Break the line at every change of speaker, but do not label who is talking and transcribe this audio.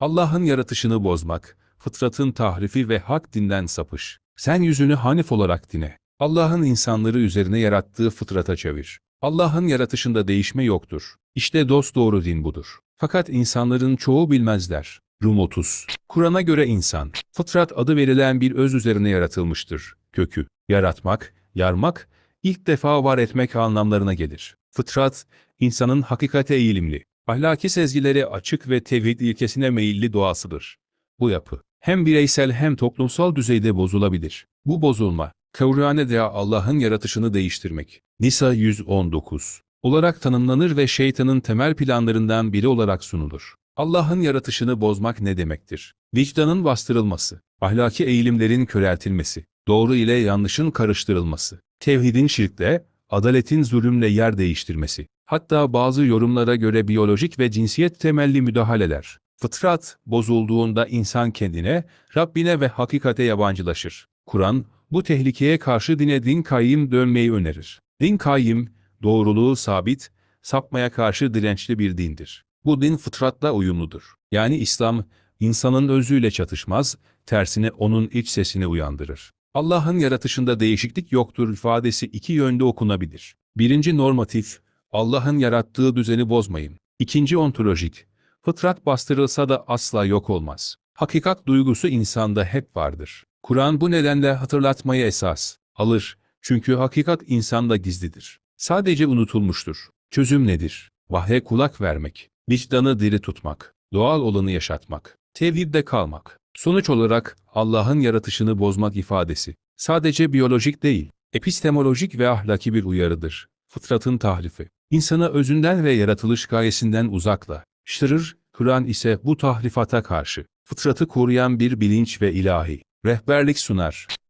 Allah'ın yaratışını bozmak, fıtratın tahrifi ve hak dinden sapış. Sen yüzünü Hanif olarak dine. Allah'ın insanları üzerine yarattığı fıtrata çevir. Allah'ın yaratışında değişme yoktur. İşte dosdoğru din budur. Fakat insanların çoğu bilmezler. Rum 30. Kur'an'a göre insan, fıtrat adı verilen bir öz üzerine yaratılmıştır. Kökü, yaratmak, yarmak, ilk defa var etmek anlamlarına gelir. Fıtrat, insanın hakikate eğilimli, ahlaki sezgilere açık ve tevhid ilkesine meyilli doğasıdır. Bu yapı, hem bireysel hem toplumsal düzeyde bozulabilir. Bu bozulma, Kavrane'de Allah'ın yaratışını değiştirmek. Nisa 119 olarak tanımlanır ve şeytanın temel planlarından biri olarak sunulur. Allah'ın yaratışını bozmak ne demektir? Vicdanın bastırılması, ahlaki eğilimlerin köreltilmesi, doğru ile yanlışın karıştırılması, tevhidin şirkle, adaletin zulümle yer değiştirmesi, hatta bazı yorumlara göre biyolojik ve cinsiyet temelli müdahaleler. Fıtrat bozulduğunda insan kendine, Rabbine ve hakikate yabancılaşır. Kur'an, bu tehlikeye karşı dine din kayyım dönmeyi önerir. Din kayyım, doğruluğu sabit, sapmaya karşı dirençli bir dindir. Bu din fıtratla uyumludur. Yani İslam, insanın özüyle çatışmaz, tersine onun iç sesini uyandırır. Allah'ın yaratışında değişiklik yoktur ifadesi iki yönde okunabilir. Birinci normatif, Allah'ın yarattığı düzeni bozmayın. İkinci ontolojik, fıtrat bastırılsa da asla yok olmaz. Hakikat duygusu insanda hep vardır. Kur'an bu nedenle hatırlatmayı esas alır. Çünkü hakikat insanda gizlidir. Sadece unutulmuştur. Çözüm nedir? Vahye kulak vermek, vicdanı diri tutmak, doğal olanı yaşatmak, tevhidde kalmak. Sonuç olarak Allah'ın yaratışını bozmak ifadesi sadece biyolojik değil, epistemolojik ve ahlaki bir uyarıdır. Fıtratın tahrifi. İnsanı özünden ve yaratılış gayesinden uzakla. Şırır, Kur'an ise bu tahrifata karşı fıtratı koruyan bir bilinç ve ilahi rehberlik sunar.